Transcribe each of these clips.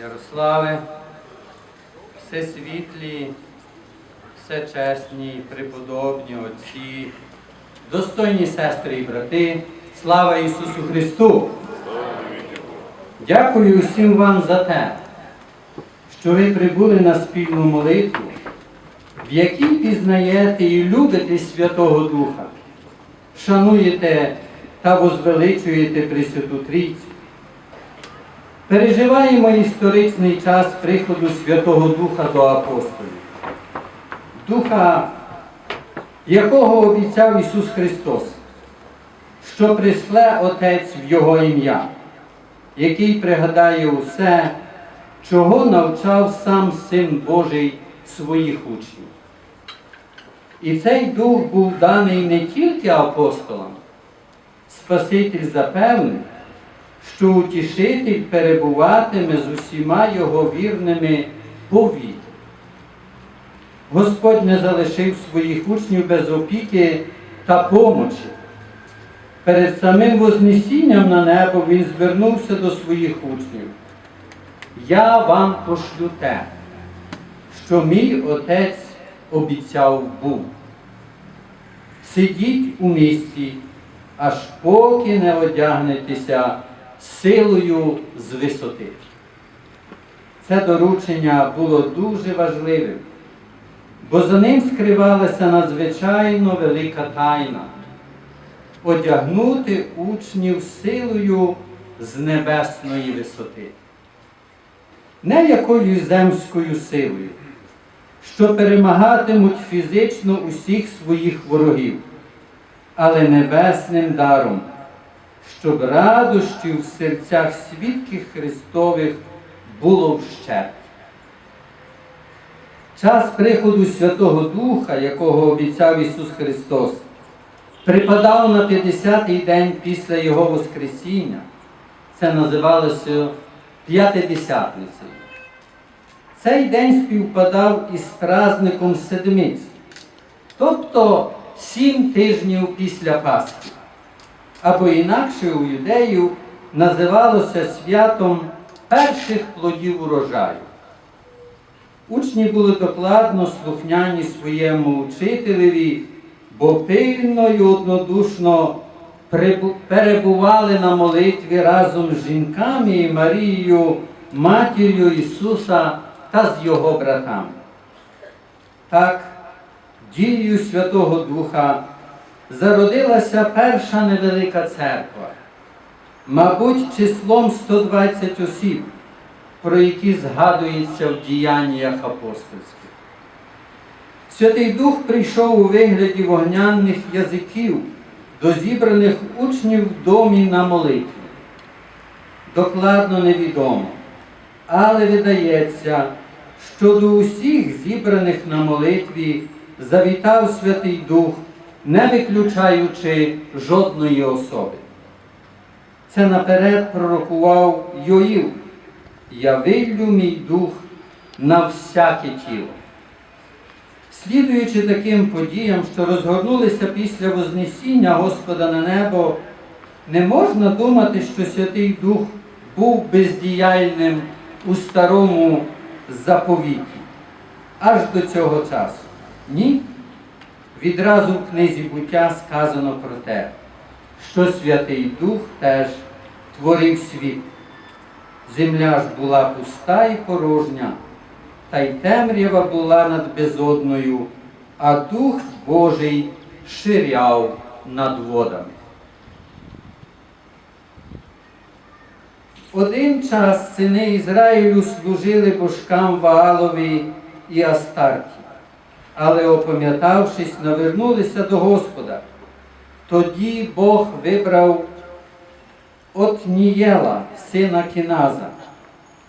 Ярославе, все світлі, все чесні, преподобні отці, достойні сестри і брати, слава Ісусу Христу! Дякую усім вам за те, що ви прибули на спільну молитву, в якій пізнаєте і любите Святого Духа, шануєте та возвеличуєте Пресвяту Трійцю. Переживаємо історичний час приходу Святого Духа до апостолів, Духа, якого обіцяв Ісус Христос, що прийшле Отець в Його ім'я, який пригадає усе, чого навчав сам Син Божий своїх учнів. І цей дух був даний не тільки апостолам, Спаситель запевнив, що утішитель перебуватиме з усіма його вірними повіки. Господь не залишив своїх учнів без опіки та помочі. Перед самим Вознесінням на небо він звернувся до своїх учнів. Я вам пошлю те, що мій отець обіцяв був. Сидіть у місті, аж поки не одягнетеся силою з висоти. Це доручення було дуже важливим, бо за ним скривалася надзвичайно велика тайна одягнути учнів силою з небесної висоти. Не якоюсь земською силою, що перемагатимуть фізично усіх своїх ворогів, але небесним даром щоб радощів в серцях свідків Христових було вщерть. Час приходу Святого Духа, якого обіцяв Ісус Христос, припадав на 50-й день після Його Воскресіння. Це називалося П'ятидесятницею. Цей день співпадав із праздником Седмиць, тобто сім тижнів після Пасхи або інакше у юдеїв називалося святом перших плодів урожаю. Учні були докладно слухняні своєму учителеві, бо пильно й однодушно перебували на молитві разом з жінками і Марією, матір'ю Ісуса та з Його братами. Так, дією Святого Духа зародилася перша невелика церква, мабуть, числом 120 осіб, про які згадується в діяннях апостольських. Святий Дух прийшов у вигляді вогняних язиків до зібраних учнів в домі на молитві. Докладно невідомо, але видається, що до усіх зібраних на молитві завітав Святий Дух не виключаючи жодної особи. Це наперед пророкував Йоїл. Я виллю мій дух на всяке тіло. Слідуючи таким подіям, що розгорнулися після Вознесіння Господа на небо, не можна думати, що Святий Дух був бездіяльним у старому заповіті аж до цього часу. Ні. Відразу в книзі буття сказано про те, що Святий Дух теж творив світ. Земля ж була пуста і порожня, та й темрява була над безодною, а Дух Божий ширяв над водами. Один час сини Ізраїлю служили божкам Ваалові і Астарті але, опам'ятавшись, навернулися до Господа. Тоді Бог вибрав Отнієла, сина Кіназа,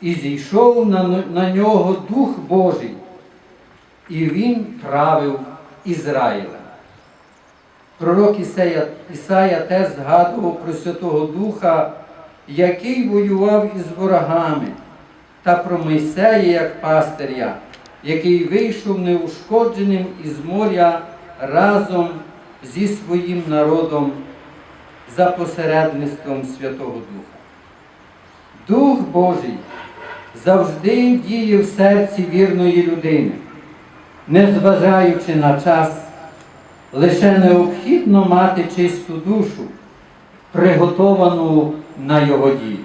і зійшов на, на нього Дух Божий, і він правив Ізраїлем. Пророк Ісая, Ісая теж згадував про Святого Духа, який воював із ворогами, та про Мойсея як пастиря який вийшов неушкодженим із моря разом зі своїм народом за посередництвом Святого Духа. Дух Божий завжди діє в серці вірної людини, незважаючи на час, лише необхідно мати чисту душу, приготовану на його дію.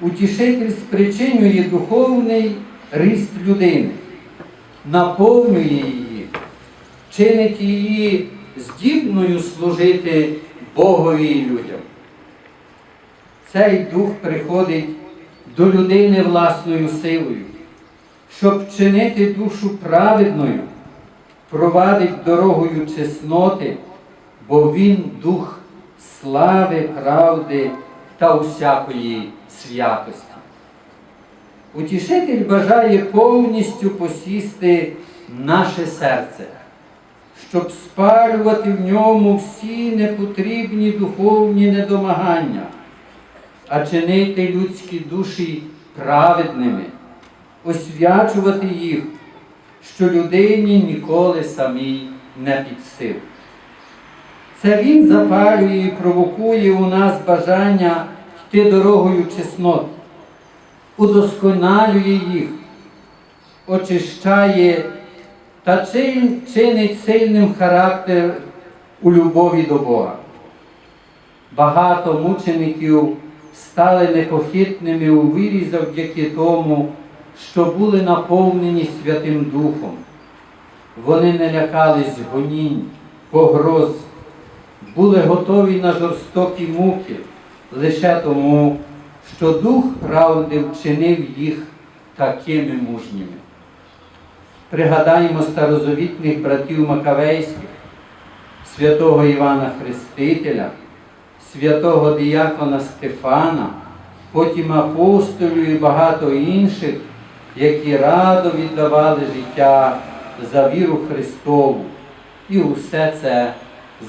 Утішитель спричинює духовний ріст людини, наповнює її, чинить її здібною служити Богові і людям. Цей дух приходить до людини власною силою, щоб чинити душу праведною, провадить дорогою чесноти, бо він дух слави, правди та усякої святості. Утішитель бажає повністю посісти наше серце, щоб спалювати в ньому всі непотрібні духовні недомагання, а чинити людські душі праведними, освячувати їх, що людині ніколи самій не під силу. Це він запалює і провокує у нас бажання йти дорогою чеснот, удосконалює їх, очищає та чин- чинить сильним характер у любові до Бога. Багато мучеників стали непохитними у вірі завдяки тому, що були наповнені Святим Духом. Вони не лякались гонінь, погроз, були готові на жорстокі муки лише тому, що Дух правди вчинив їх такими мужніми. Пригадаємо старозавітних братів Макавейських, святого Івана Хрестителя, святого діякона Стефана, потім апостолів і багато інших, які радо віддавали життя за віру Христову. І усе це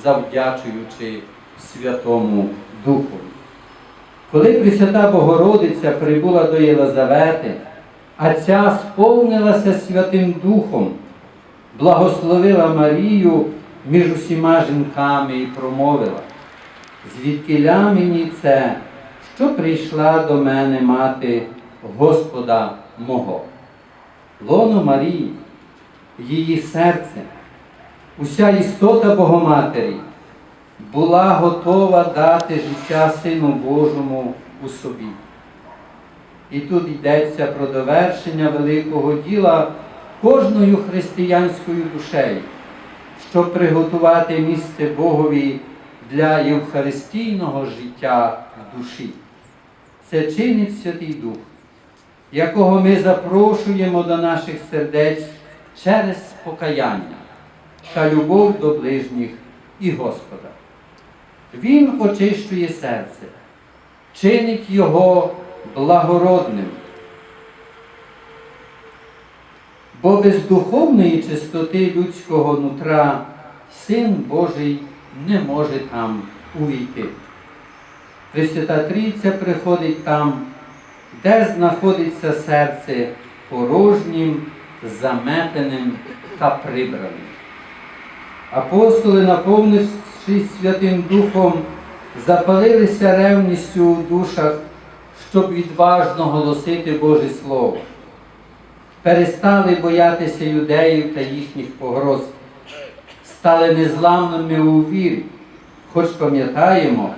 завдячуючи Святому Духові. Коли Пресвята Богородиця прибула до Єлизавети, а ця сповнилася Святим Духом, благословила Марію між усіма жінками і промовила, звідкиля мені це, що прийшла до мене мати Господа мого. Лоно Марії, її серце, уся істота Богоматері була готова дати життя Сину Божому у собі. І тут йдеться про довершення великого діла кожною християнською душею, щоб приготувати місце Богові для євхаристійного життя в душі. Це чинить Святий Дух, якого ми запрошуємо до наших сердець через покаяння та любов до ближніх і Господа. Він очищує серце, чинить його благородним. Бо без духовної чистоти людського нутра Син Божий не може там увійти. Пресвята Трійця приходить там, де знаходиться серце порожнім, заметеним та прибраним. Апостоли, наповнившись Святим Духом, запалилися ревністю у душах, щоб відважно голосити Боже Слово. Перестали боятися юдеїв та їхніх погроз, стали незламними у вірі, хоч пам'ятаємо,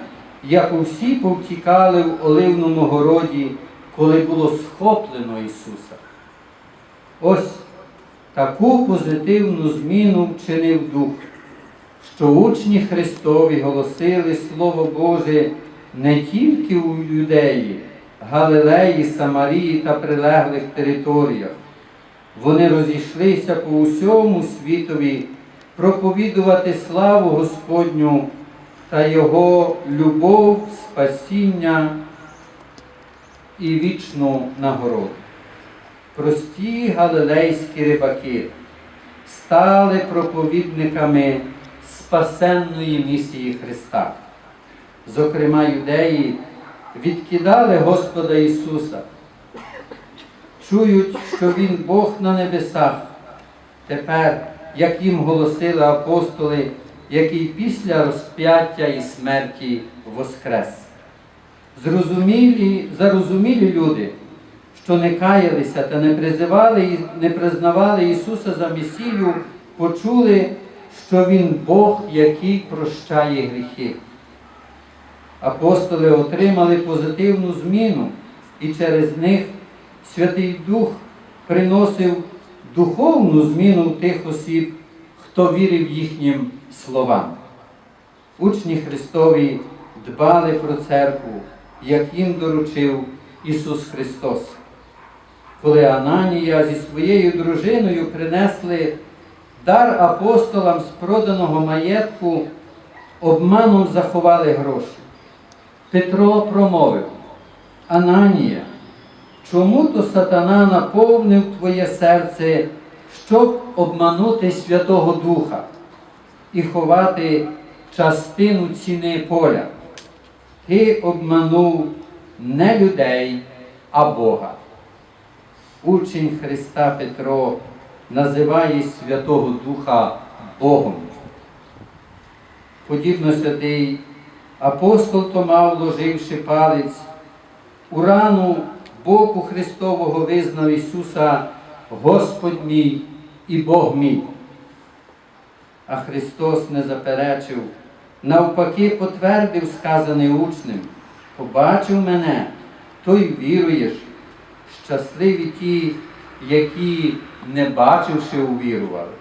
як усі повтікали в Оливному городі, коли було схоплено Ісуса. Ось таку позитивну зміну вчинив Дух, що учні Христові голосили Слово Боже не тільки у Юдеї, Галилеї, Самарії та прилеглих територіях. Вони розійшлися по усьому світові проповідувати славу Господню та Його любов, спасіння і вічну нагороду. Прості галилейські рибаки стали проповідниками спасенної місії Христа. Зокрема, юдеї відкидали Господа Ісуса, чують, що Він Бог на небесах. Тепер, як їм голосили апостоли, який після розп'яття і смерті воскрес. Зрозумілі, зарозумілі люди що не каялися та не призивали, не признавали Ісуса за Месію, почули, що Він Бог, який прощає гріхи. Апостоли отримали позитивну зміну, і через них Святий Дух приносив духовну зміну тих осіб, хто вірив їхнім словам. Учні Христові дбали про церкву, як їм доручив Ісус Христос. Коли Ананія зі своєю дружиною принесли дар апостолам з проданого маєтку, обманом заховали гроші. Петро промовив, Ананія, чому то сатана наповнив твоє серце, щоб обманути Святого Духа і ховати частину ціни поля? Ти обманув не людей, а Бога. Учень Христа Петро називає Святого Духа Богом. Подібно святий апостол Тома, вложивши палець у рану боку Христового визнав Ісуса Господь мій і Бог мій. А Христос не заперечив, навпаки, потвердив сказане учнем, побачив мене, той віруєш, щасливі ті, які, не бачивши, увірували.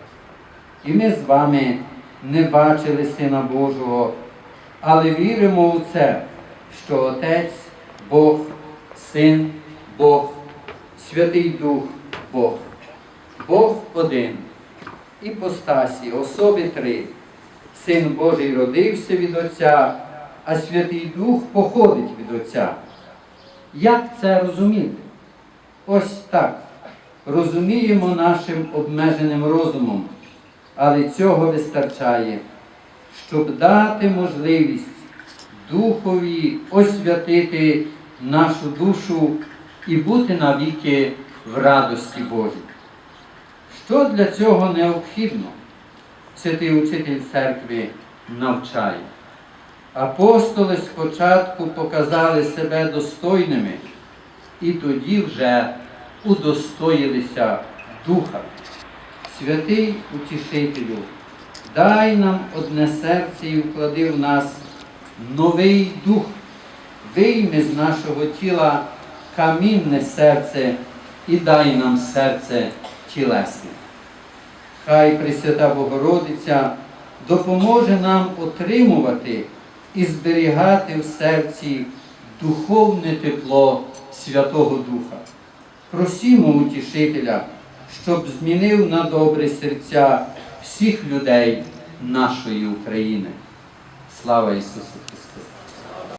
І ми з вами не бачили Сина Божого, але віримо у це, що Отець Бог, Син Бог, Святий Дух Бог, Бог один, іпостасі, особи три. Син Божий родився від Отця, а Святий Дух походить від Отця. Як це розуміти? Ось так. Розуміємо нашим обмеженим розумом, але цього вистачає, щоб дати можливість Духові освятити нашу душу і бути навіки в радості Божій. Що для цього необхідно? Святий учитель церкви навчає. Апостоли спочатку показали себе достойними і тоді вже удостоїлися Духа. Святий Утішителю, дай нам одне серце і вклади в нас новий дух, вийми з нашого тіла камінне серце і дай нам серце тілесне. Хай Пресвята Богородиця допоможе нам отримувати і зберігати в серці духовне тепло Святого Духа. Просімо утішителя, щоб змінив на добре серця всіх людей нашої України. Слава Ісусу Христу!